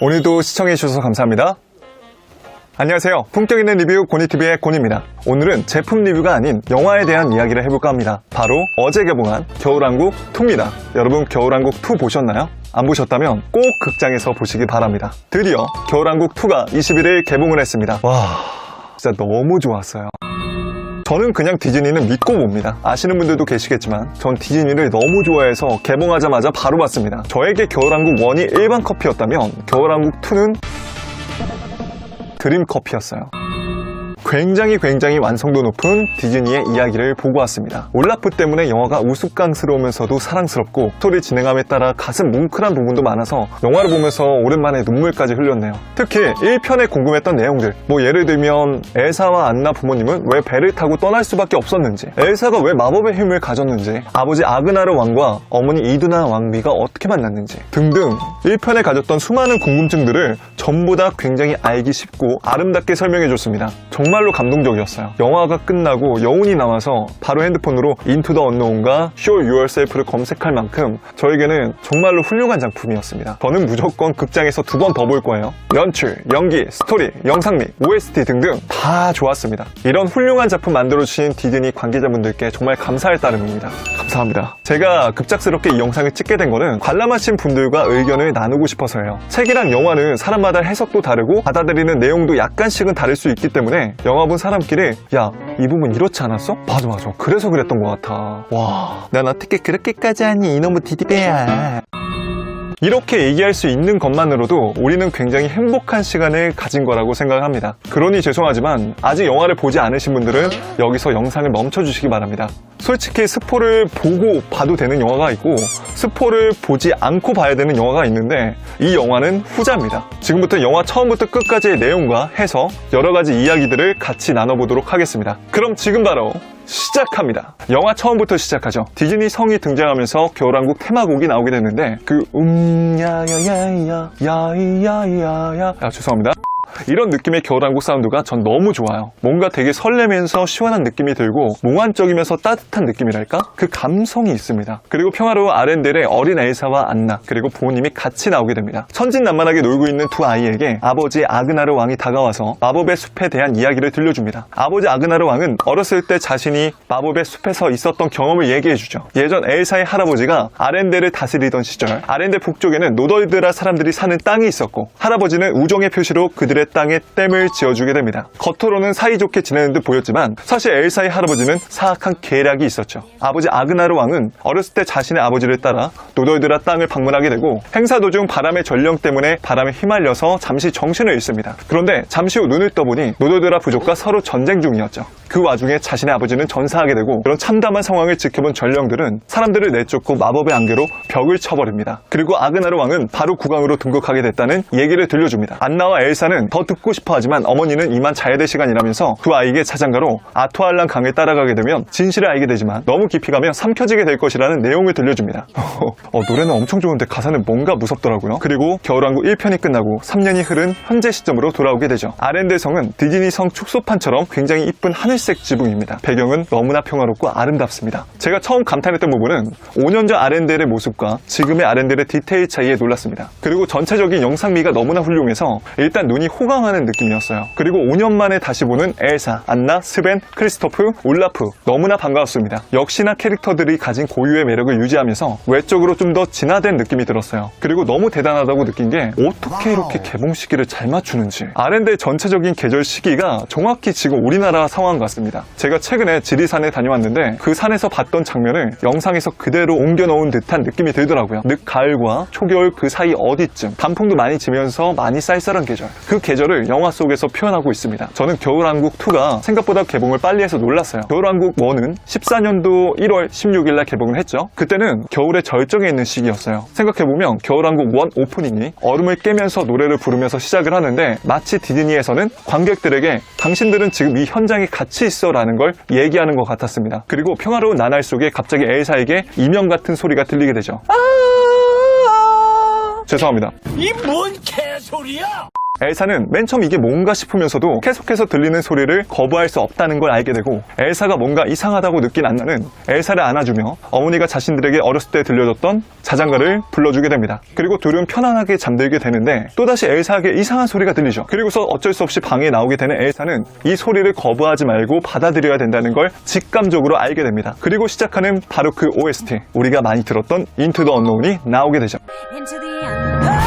오늘도 시청해주셔서 감사합니다. 안녕하세요. 품격 있는 리뷰 고니TV의 고니입니다. 오늘은 제품 리뷰가 아닌 영화에 대한 이야기를 해볼까 합니다. 바로 어제 개봉한 겨울왕국 2입니다. 여러분 겨울왕국 2 보셨나요? 안 보셨다면 꼭 극장에서 보시기 바랍니다. 드디어 겨울왕국 2가 21일 개봉을 했습니다. 와, 진짜 너무 좋았어요. 저는 그냥 디즈니는 믿고 봅니다. 아시는 분들도 계시겠지만 전 디즈니를 너무 좋아해서 개봉하자마자 바로 봤습니다. 저에게 겨울왕국 1이 일반 커피였다면 겨울왕국 2는 드림 커피였어요. 굉장히 굉장히 완성도 높은 디즈니의 이야기를 보고 왔습니다. 올라프 때문에 영화가 우스꽝스러우면서도 사랑스럽고 스토리 진행함에 따라 가슴 뭉클한 부분도 많아서 영화를 보면서 오랜만에 눈물까지 흘렸네요. 특히 1편에 궁금했던 내용들 뭐 예를 들면 엘사와 안나 부모님은 왜 배를 타고 떠날 수밖에 없었는지 엘사가 왜 마법의 힘을 가졌는지 아버지 아그나르 왕과 어머니 이두나 왕비가 어떻게 만났는지 등등 1편에 가졌던 수많은 궁금증들을 전부 다 굉장히 알기 쉽고 아름답게 설명해줬습니다. 정말 로 감동적이었어요. 영화가 끝나고 여운이 남아서 바로 핸드폰으로 인투 더 언노운과 Show Yourself를 검색할 만큼 저에게는 정말로 훌륭한 작품이었습니다. 저는 무조건 극장에서 두 번 더 볼 거예요. 연출, 연기, 스토리, 영상미, OST 등등 다 좋았습니다. 이런 훌륭한 작품 만들어주신 디즈니 관계자분들께 정말 감사할 따름입니다. 감사합니다. 제가 급작스럽게 이 영상을 찍게 된 거는 관람하신 분들과 의견을 나누고 싶어서예요. 책이랑 영화는 사람마다 해석도 다르고 받아들이는 내용도 약간씩은 다를 수 있기 때문에 영화 본 사람끼리 야, 이 부분 이렇지 않았어? 맞아 맞아. 그래서 그랬던 것 같아. 와, 난 어떻게 그렇게까지 하니 이놈의 디디배야. 이렇게 얘기할 수 있는 것만으로도 우리는 굉장히 행복한 시간을 가진 거라고 생각합니다. 그러니 죄송하지만 아직 영화를 보지 않으신 분들은 여기서 영상을 멈춰주시기 바랍니다. 솔직히 스포를 보고 봐도 되는 영화가 있고 스포를 보지 않고 봐야 되는 영화가 있는데 이 영화는 후자입니다. 지금부터 영화 처음부터 끝까지의 내용과 해서 여러 가지 이야기들을 같이 나눠보도록 하겠습니다. 그럼 지금 바로 시작합니다. 영화 처음부터 시작하죠. 디즈니 성이 등장하면서 겨울왕국 테마곡이 나오게 됐는데 그 음야야야야 야이야야야 아 죄송합니다. 이런 느낌의 겨울왕국 사운드가 전 너무 좋아요. 뭔가 되게 설레면서 시원한 느낌이 들고 몽환적이면서 따뜻한 느낌이랄까? 그 감성이 있습니다. 그리고 평화로운 아렌델의 어린 엘사와 안나 그리고 부모님이 같이 나오게 됩니다. 천진난만하게 놀고 있는 두 아이에게 아버지 아그나르 왕이 다가와서 마법의 숲에 대한 이야기를 들려줍니다. 아버지 아그나르 왕은 어렸을 때 자신이 마법의 숲에서 있었던 경험을 얘기해주죠. 예전 엘사의 할아버지가 아렌델을 다스리던 시절 아렌델 북쪽에는 노덜드라 사람들이 사는 땅이 있었고 할아버지는 우정의 표시로 그들의 땅에 댐을 지어주게 됩니다. 겉으로는 사이좋게 지내는 듯 보였지만 사실 엘사의 할아버지는 사악한 계략이 있었죠. 아버지 아그나르 왕은 어렸을 때 자신의 아버지를 따라 노덜드라 땅을 방문하게 되고 행사 도중 바람의 전령 때문에 바람에 휘말려서 잠시 정신을 잃습니다. 그런데 잠시 후 눈을 떠보니 노덜드라 부족과 서로 전쟁 중이었죠. 그 와중에 자신의 아버지는 전사하게 되고 그런 참담한 상황을 지켜본 전령들은 사람들을 내쫓고 마법의 안개로 벽을 쳐버립니다. 그리고 아그나르 왕은 바로 국왕으로 등극하게 됐다는 얘기를 들려줍니다. 안나와 엘사는 더 듣고 싶어 하지만 어머니는 이만 자야 될 시간이라면서 두 아이에게 자장가로 아토알란 강을 따라가게 되면 진실을 알게 되지만 너무 깊이 가면 삼켜지게 될 것이라는 내용을 들려줍니다. 어, 노래는 엄청 좋은데 가사는 뭔가 무섭더라고요. 그리고 겨울왕국 1편이 끝나고 3년이 흐른 현재 시점으로 돌아오게 되죠. 아렌델 성은 디즈니 성 축소판처럼 굉장히 이쁜 하늘색 지붕입니다. 배경은 너무나 평화롭고 아름답습니다. 제가 처음 감탄했던 부분은 5년 전 아렌델의 모습과 지금의 아렌델의 디테일 차이에 놀랐습니다. 그리고 전체적인 영상미가 너무나 훌륭해서 일단 눈이 호강하는 느낌이었어요. 그리고 5년 만에 다시 보는 엘사, 안나, 스벤, 크리스토프, 올라프 너무나 반가웠습니다. 역시나 캐릭터들이 가진 고유의 매력을 유지하면서 외적으로 좀 더 진화된 느낌이 들었어요. 그리고 너무 대단하다고 느낀 게 어떻게 이렇게 개봉 시기를 잘 맞추는지 아렌델 전체적인 계절 시기가 정확히 지금 우리나라 상황 같습니다. 제가 최근에 지리산에 다녀왔는데 그 산에서 봤던 장면을 영상에서 그대로 옮겨 놓은 듯한 느낌이 들더라고요. 늦가을과 초겨울 그 사이 어디쯤 단풍도 많이 지면서 많이 쌀쌀한 계절 그 계절을 영화 속에서 표현하고 있습니다. 저는 겨울왕국 2가 생각보다 개봉을 빨리 해서 놀랐어요. 겨울왕국 1은 14년도 1월 16일날 개봉을 했죠. 그때는 겨울의 절정에 있는 시기였어요. 생각해보면 겨울왕국 1 오프닝이 얼음을 깨면서 노래를 부르면서 시작을 하는데 마치 디즈니에서는 관객들에게 당신들은 지금 이 현장에 같이 있어 라는 걸 얘기하는 것 같았습니다. 그리고 평화로운 나날 속에 갑자기 엘사에게 이명 같은 소리가 들리게 되죠. 죄송합니다. 이 뭔 개소리야! 엘사는 맨 처음 이게 뭔가 싶으면서도 계속해서 들리는 소리를 거부할 수 없다는 걸 알게 되고 엘사가 뭔가 이상하다고 느낀 안나는 엘사를 안아주며 어머니가 자신들에게 어렸을 때 들려줬던 자장가를 불러주게 됩니다. 그리고 둘은 편안하게 잠들게 되는데 또다시 엘사에게 이상한 소리가 들리죠. 그리고서 어쩔 수 없이 방에 나오게 되는 엘사는 이 소리를 거부하지 말고 받아들여야 된다는 걸 직감적으로 알게 됩니다. 그리고 시작하는 바로 그 OST 우리가 많이 들었던 인투 더 언노운이 나오게 되죠. Japan.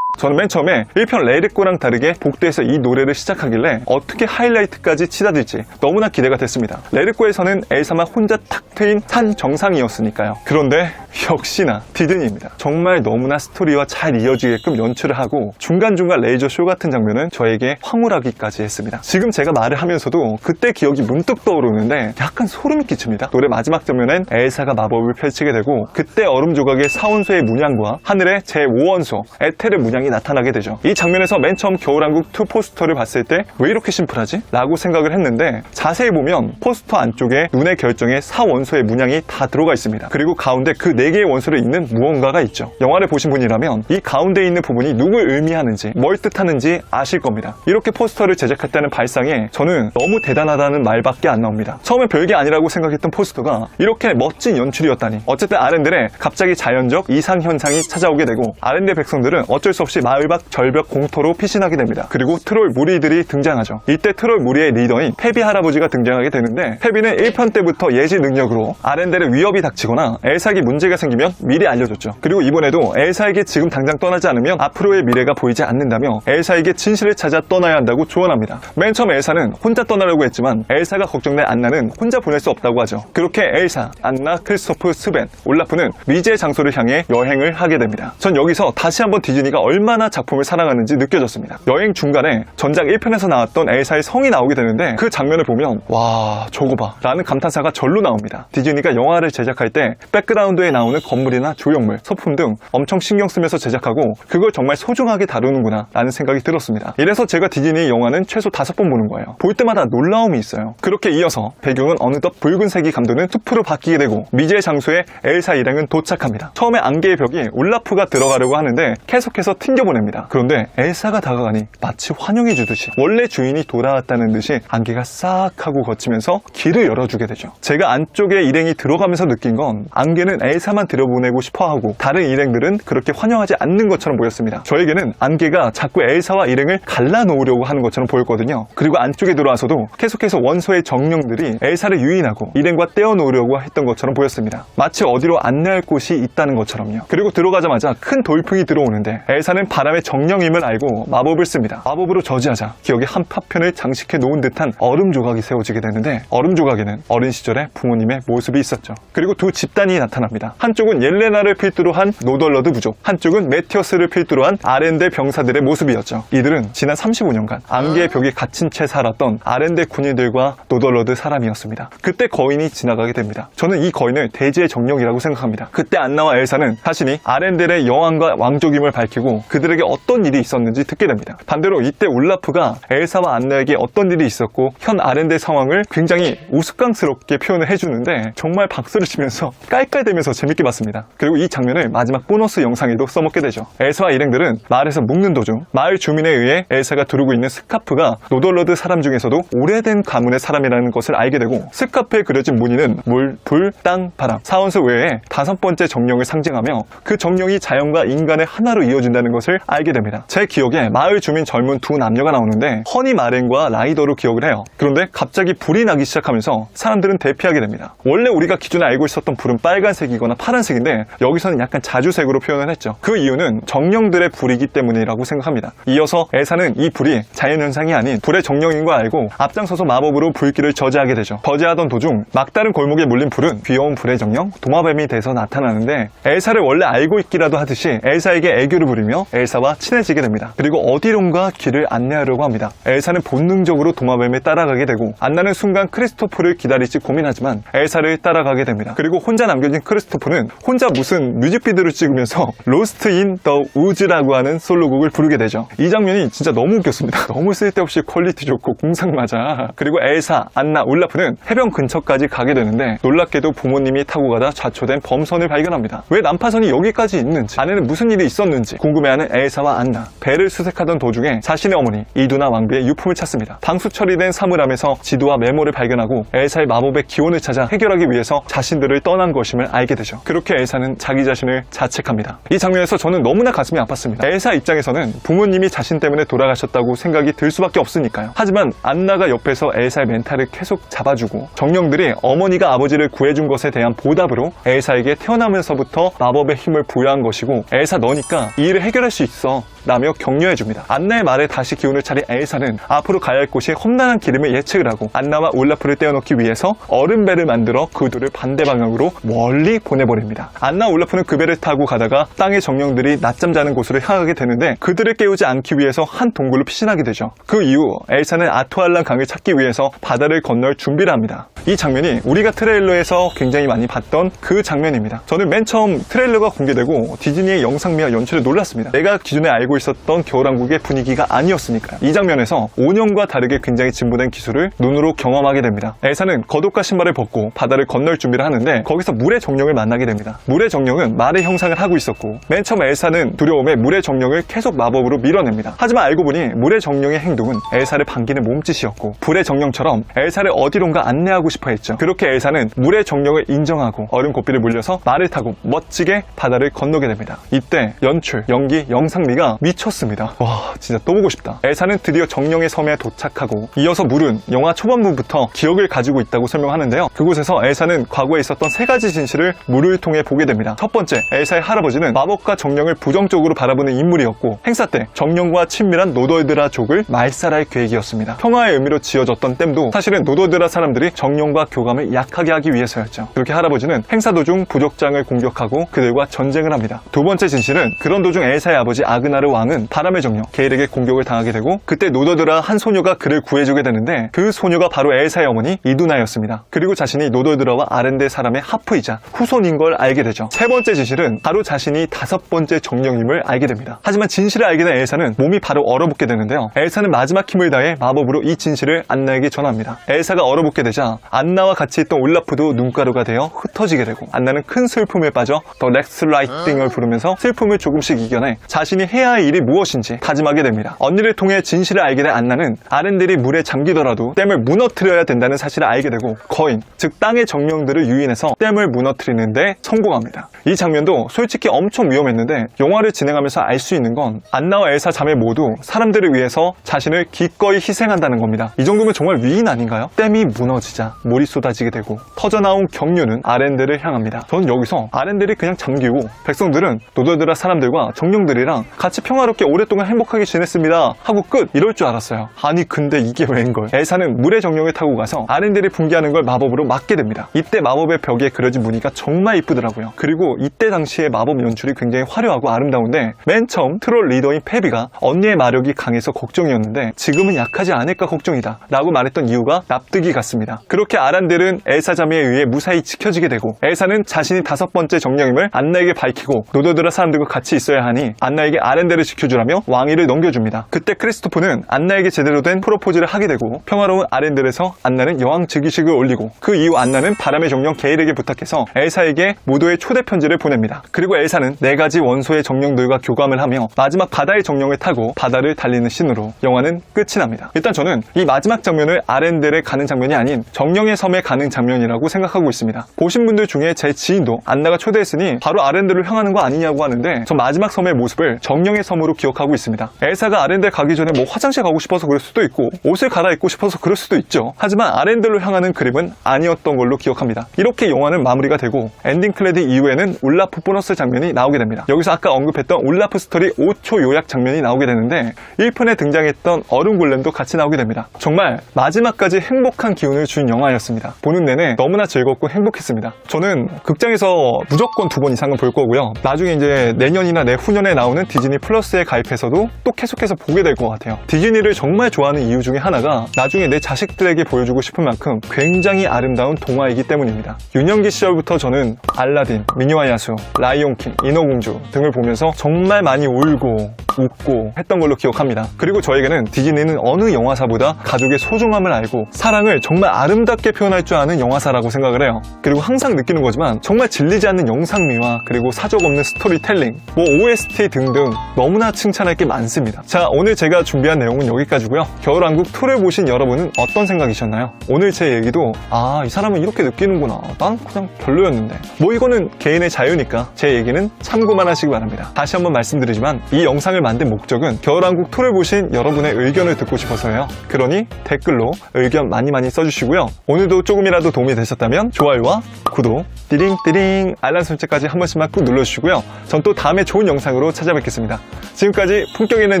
저는 맨 처음에 1편 레이르꼬랑 다르게 복도에서 이 노래를 시작하길래 어떻게 하이라이트까지 치닫을지 너무나 기대가 됐습니다. 레이르꼬에서는 엘사만 혼자 탁 트인 산 정상이었으니까요. 그런데 역시나 디즈니입니다. 정말 너무나 스토리와 잘 이어지게끔 연출을 하고 중간중간 레이저 쇼 같은 장면은 저에게 황홀하기까지 했습니다. 지금 제가 말을 하면서도 그때 기억이 문득 떠오르는데 약간 소름이 끼칩니다. 노래 마지막 장면엔 엘사가 마법을 펼치게 되고 그때 얼음 조각의 사원소의 문양과 하늘의 제5원소 에테르 문양이 나타나게 되죠. 이 장면에서 맨 처음 겨울왕국 2 포스터를 봤을 때 왜 이렇게 심플하지? 라고 생각을 했는데 자세히 보면 포스터 안쪽에 눈의 결정에 사원소의 문양이 다 들어가 있습니다. 그리고 가운데 그네 개의 원소를 잇는 무언가가 있죠. 영화를 보신 분이라면 이 가운데 있는 부분이 누굴 의미하는지 뭘 뜻하는지 아실 겁니다. 이렇게 포스터를 제작했다는 발상에 저는 너무 대단하다는 말밖에 안 나옵니다. 처음에 별게 아니라고 생각했던 포스터가 이렇게 멋진 연출이었다니. 어쨌든 아렌들의 갑자기 자연적 이상 현상이 찾아오게 되고 아렌드 백성들은 어쩔 수 없이 마을 밖 절벽 공터로 피신하게 됩니다. 그리고 트롤 무리들이 등장하죠. 이때 트롤 무리의 리더인 페비 할아버지가 등장하게 되는데 페비는 1편 때부터 예지 능력으로 아렌델의 위협이 닥치거나 엘사에게 문제가 생기면 미리 알려줬죠. 그리고 이번에도 엘사에게 지금 당장 떠나지 않으면 앞으로의 미래가 보이지 않는다며 엘사에게 진실을 찾아 떠나야 한다고 조언합니다. 맨 처음 엘사는 혼자 떠나려고 했지만 엘사가 걱정된 안나는 혼자 보낼 수 없다고 하죠. 그렇게 엘사, 안나, 크리스토프, 스벤, 올라프는 미지의 장소를 향해 여행을 하게 됩니다. 전 여기서 다시 한번 디즈니가 얼마 나 작품을 사랑하는지 느껴졌습니다. 여행 중간에 전작 1편에서 나왔던 엘사의 성이 나오게 되는데 그 장면을 보면 와 저거 봐 라는 감탄사가 절로 나옵니다. 디즈니가 영화를 제작할 때 백그라운드에 나오는 건물이나 조형물, 소품 등 엄청 신경 쓰면서 제작하고 그걸 정말 소중하게 다루는구나 라는 생각이 들었습니다. 이래서 제가 디즈니 영화는 최소 다섯 번 보는 거예요. 볼 때마다 놀라움이 있어요. 그렇게 이어서 배경은 어느덧 붉은색이 감도는 숲으로 바뀌게 되고 미지의 장소에 엘사 일행은 도착합니다. 처음에 안개의 벽이 올라프가 들어가려고 하는데 계속해서 튕 겨보냅니다. 그런데 엘사가 다가가니 마치 환영해 주듯이 원래 주인이 돌아왔다는 듯이 안개가 싹 하고 거치면서 길을 열어주게 되죠. 제가 안쪽에 일행이 들어가면서 느낀 건 안개는 엘사만 들여보내고 싶어하고 다른 일행들은 그렇게 환영하지 않는 것처럼 보였습니다. 저에게는 안개가 자꾸 엘사와 일행을 갈라놓으려고 하는 것처럼 보였거든요. 그리고 안쪽에 들어와서도 계속해서 원소의 정령들이 엘사를 유인하고 일행과 떼어놓으려고 했던 것처럼 보였습니다. 마치 어디로 안내할 곳이 있다는 것처럼요. 그리고 들어가자마자 큰 돌풍이 들어오는데 엘사는 바람의 정령임을 알고 마법을 씁니다. 마법으로 저지하자 기억의 한 파편을 장식해 놓은 듯한 얼음 조각이 세워지게 되는데 얼음 조각에는 어린 시절의 부모님의 모습이 있었죠. 그리고 두 집단이 나타납니다. 한쪽은 옐레나를 필두로 한 노덜러드 부족, 한쪽은 메티어스를 필두로 한 아렌데 병사들의 모습이었죠. 이들은 지난 35년간 안개의 벽에 갇힌 채 살았던 아렌데 군인들과 노덜러드 사람이었습니다. 그때 거인이 지나가게 됩니다. 저는 이 거인을 대지의 정령이라고 생각합니다. 그때 안나와 엘사는 자신이 아렌델의 여왕과 왕족임을 밝히고 그 들에게 어떤 일이 있었는지 듣게 됩니다. 반대로 이때 올라프가 엘사와 안나에게 어떤 일이 있었고 현 아렌델 상황을 굉장히 우스꽝스럽게 표현을 해주는데 정말 박수를 치면서 깔깔대면서 재밌게 봤습니다. 그리고 이 장면을 마지막 보너스 영상에도 써먹게 되죠. 엘사와 일행들은 마을에서 묵는 도중 마을 주민에 의해 엘사가 두르고 있는 스카프가 노덜러드 사람 중에서도 오래된 가문의 사람이라는 것을 알게 되고 스카프에 그려진 무늬는 물, 불, 땅, 바람 사원수 외에 다섯 번째 정령을 상징하며 그 정령이 자연과 인간의 하나로 이어진다는 것을 알게 됩니다. 제 기억에 마을 주민 젊은 두 남녀가 나오는데 허니 마렌과 라이더로 기억을 해요. 그런데 갑자기 불이 나기 시작하면서 사람들은 대피하게 됩니다. 원래 우리가 기존에 알고 있었던 불은 빨간색이거나 파란색인데 여기서는 약간 자주색으로 표현을 했죠. 그 이유는 정령들의 불이기 때문이라고 생각합니다. 이어서 엘사는 이 불이 자연현상이 아닌 불의 정령인 걸 알고 앞장서서 마법으로 불길을 저지하게 되죠. 저지하던 도중 막다른 골목에 몰린 불은 귀여운 불의 정령 도마뱀이 돼서 나타나는데 엘사를 원래 알고 있기라도 하듯이 엘사에게 애교를 부리며 엘사와 친해지게 됩니다. 그리고 어디론가 길을 안내하려고 합니다. 엘사는 본능적으로 도마뱀에 따라가게 되고 안나는 순간 크리스토프를 기다릴지 고민하지만 엘사를 따라가게 됩니다. 그리고 혼자 남겨진 크리스토프는 혼자 무슨 뮤직비디오를 찍으면서 로스트 인 더 우즈라고 하는 솔로곡을 부르게 되죠. 이 장면이 진짜 너무 웃겼습니다. 너무 쓸데없이 퀄리티 좋고 공상 맞아. 그리고 엘사, 안나, 울라프는 해변 근처까지 가게 되는데 놀랍게도 부모님이 타고 가다 좌초된 범선을 발견합니다. 왜 난파선이 여기까지 있는지 안에는 무슨 일이 있었는지 궁금해 하는 엘사와 안나 배를 수색하던 도중에 자신의 어머니 이두나 왕비의 유품을 찾습니다. 방수 처리된 사물함에서 지도와 메모를 발견하고 엘사의 마법의 기원을 찾아 해결하기 위해서 자신들을 떠난 것임을 알게 되죠. 그렇게 엘사는 자기 자신을 자책합니다. 이 장면에서 저는 너무나 가슴이 아팠습니다. 엘사 입장에서는 부모님이 자신 때문에 돌아가셨다고 생각이 들 수밖에 없으니까요. 하지만 안나가 옆에서 엘사의 멘탈을 계속 잡아주고 정령들이 어머니가 아버지를 구해준 것에 대한 보답으로 엘사에게 태어나면서부터 마법의 힘을 부여한 것이고 엘사 너니까 이 일을 해결할 수 있어 라며 격려해줍니다. 안나의 말에 다시 기운을 차린 엘사는 앞으로 가야 할 곳이 험난한 기름을 예측을 하고 안나와 울라프를 떼어놓기 위해서 얼음배를 만들어 그 둘을 반대 방향으로 멀리 보내버립니다. 안나 울라프는 그 배를 타고 가다가 땅의 정령들이 낮잠 자는 곳으로 향하게 되는데 그들을 깨우지 않기 위해서 한 동굴로 피신하게 되죠. 그 이후 엘사는 아토알란 강을 찾기 위해서 바다를 건널 준비를 합니다. 이 장면이 우리가 트레일러에서 굉장히 많이 봤던 그 장면입니다. 저는 맨 처음 트레일러가 공개되고 디즈니의 영상미와 연출에 놀랐습니다. 내가 기존에 알고 있었던 겨울왕국의 분위기가 아니었으니까요. 이 장면에서 5년과 다르게 굉장히 진보된 기술을 눈으로 경험하게 됩니다. 엘사는 겉옷과 신발을 벗고 바다를 건널 준비를 하는데 거기서 물의 정령을 만나게 됩니다. 물의 정령은 말의 형상을 하고 있었고 맨 처음 엘사는 두려움에 물의 정령을 계속 마법으로 밀어냅니다. 하지만 알고 보니 물의 정령의 행동은 엘사를 반기는 몸짓이었고 불의 정령처럼 엘사를 어디론가 안내하고 싶어 했죠. 그렇게 엘사는 물의 정령을 인정하고 얼음 고삐를 물려서 말을 타고 멋지게 바다를 건너게 됩니다. 이때 연출, 연기, 영상미가 미쳤습니다. 와 진짜 또 보고 싶다. 엘사는 드디어 정령의 섬에 도착하고 이어서 물은 영화 초반부부터 기억을 가지고 있다고 설명하는데요. 그곳에서 엘사는 과거에 있었던 세 가지 진실을 물을 통해 보게 됩니다. 첫 번째, 엘사의 할아버지는 마법과 정령을 부정적으로 바라보는 인물이었고 행사 때 정령과 친밀한 노더드라족을 말살할 계획이었습니다. 평화의 의미로 지어졌던 댐도 사실은 노더드라 사람들이 정령과 교감을 약하게 하기 위해서였죠. 그렇게 할아버지는 행사 도중 부족장을 공격하고 그들과 전쟁을 합니다. 두 번째 진실은 그런 도중 엘사의 아버지 아그나르 왕은 바람의 정령 게일에게 공격을 당하게 되고 그때 노더드라 한 소녀가 그를 구해주게 되는데 그 소녀가 바로 엘사의 어머니 이두나였습니다. 그리고 자신이 노더드라와 아렌데 사람의 하프이자 후손인 걸 알게 되죠. 세 번째 진실은 바로 자신이 다섯 번째 정령임을 알게 됩니다. 하지만 진실을 알게 된 엘사는 몸이 바로 얼어붙게 되는데요. 엘사는 마지막 힘을 다해 마법으로 이 진실을 안나에게 전합니다. 엘사가 얼어붙게 되자 안나와 같이 있던 올라프도 눈가루가 되어 흩어지게 되고 안나는 큰 슬픔에 빠져 더 렉스 라이팅을 부르면서 슬픔을 조금씩 이겨내 자신이 해야 할 일이 무엇인지 다짐하게 됩니다. 언니를 통해 진실을 알게 된 안나는 아렌들이 물에 잠기더라도 댐을 무너뜨려야 된다는 사실을 알게 되고 거인, 즉 땅의 정령들을 유인해서 댐을 무너뜨리는데 성공합니다. 이 장면도 솔직히 엄청 위험했는데 영화를 진행하면서 알 수 있는 건 안나와 엘사 자매 모두 사람들을 위해서 자신을 기꺼이 희생한다는 겁니다. 이 정도면 정말 위인 아닌가요? 댐이 무너지자 물이 쏟아지게 되고 터져나온 경류는 아렌들을 향합니다. 저는 여기서 아렌들이 그냥 잠기고 백성들은 노더드라 사람들과 정령들이랑 같이 평화롭게 오랫동안 행복하게 지냈습니다 하고 끝 이럴 줄 알았어요. 아니 근데 이게 웬걸? 엘사는 물의 정령을 타고 가서 아렌들이 붕괴하는 걸 마법으로 막게 됩니다. 이때 마법의 벽에 그려진 무늬가 정말 이쁘더라고요. 그리고 이때 당시의 마법 연출이 굉장히 화려하고 아름다운데 맨 처음 트롤 리더인 페비가 언니의 마력이 강해서 걱정이었는데 지금은 약하지 않을까 걱정이다 라고 말했던 이유가 납득이 갔습니다. 그렇게 아란델은 엘사 자매에 의해 무사히 지켜지게 되고 엘사는 자신이 다섯 번째 정령임을 안나에게 밝히고 노더드라 사람들과 같이 있어야 하니 안나에게 아렌델 을 지켜주라며 왕위를 넘겨줍니다. 그때 크리스토프는 안나에게 제대로 된 프로포즈를 하게 되고 평화로운 아렌델에서 안나는 여왕 즉위식을 올리고 그 이후 안나는 바람의 정령 게일에게 부탁해서 엘사에게 모두의 초대 편지를 보냅니다. 그리고 엘사는 네 가지 원소의 정령들과 교감을 하며 마지막 바다의 정령을 타고 바다를 달리는 신으로 영화는 끝이 납니다. 일단 저는 이 마지막 장면을 아렌델에 가는 장면이 아닌 정령의 섬에 가는 장면이라고 생각하고 있습니다. 보신 분들 중에 제 지인도 안나가 초대했으니 바로 아렌델을 향하는 거 아니냐고 하는데 저 마지막 섬의 모습을 정령의 섬으로 기억하고 있습니다. 엘사가 아렌델 가기 전에 뭐 화장실 가고 싶어서 그럴 수도 있고 옷을 갈아입고 싶어서 그럴 수도 있죠. 하지만 아렌델로 향하는 그림은 아니었던 걸로 기억합니다. 이렇게 영화는 마무리가 되고 엔딩 크레딧 이후에는 울라프 보너스 장면이 나오게 됩니다. 여기서 아까 언급했던 울라프 스토리 5초 요약 장면이 나오게 되는데 1편에 등장했던 얼음 골렘도 같이 나오게 됩니다. 정말 마지막까지 행복한 기운을 준 영화였습니다. 보는 내내 너무나 즐겁고 행복했습니다. 저는 극장에서 무조건 두 번 이상은 볼 거고요. 나중에 이제 내년이나 내후년에 나오는 디즈니 플러스 플러스에 가입해서도 또 계속해서 보게 될 것 같아요. 디즈니를 정말 좋아하는 이유 중에 하나가 나중에 내 자식들에게 보여주고 싶은 만큼 굉장히 아름다운 동화이기 때문입니다. 유년기 시절부터 저는 알라딘, 미니와 야수, 라이온킹, 인어공주 등을 보면서 정말 많이 울고 웃고 했던 걸로 기억합니다. 그리고 저에게는 디즈니는 어느 영화사보다 가족의 소중함을 알고 사랑을 정말 아름답게 표현할 줄 아는 영화사라고 생각을 해요. 그리고 항상 느끼는 거지만 정말 질리지 않는 영상미와 그리고 사족 없는 스토리텔링, 뭐 OST 등등 너무나 칭찬할 게 많습니다. 자, 오늘 제가 준비한 내용은 여기까지고요. 겨울왕국 2를 보신 여러분은 어떤 생각이셨나요? 오늘 제 얘기도 아, 이 사람은 이렇게 느끼는구나. 난 그냥 별로였는데. 뭐 이거는 개인의 자유니까 제 얘기는 참고만 하시기 바랍니다. 다시 한번 말씀드리지만 이 영상을 만든 목적은 겨울왕국 2를 보신 여러분의 의견을 듣고 싶어서요. 그러니 댓글로 의견 많이 많이 써주시고요. 오늘도 조금이라도 도움이 되셨다면 좋아요와 구독, 띠링띠링 알람 설정까지 한 번씩만 꾹 눌러주시고요. 전 또 다음에 좋은 영상으로 찾아뵙겠습니다. 지금까지 품격 있는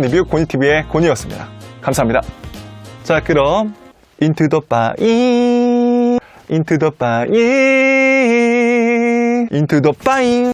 리뷰 고니TV의 고니였습니다. 감사합니다. 자 그럼 인투 더 빠잉 인투 더 빠잉 인투 더 빠잉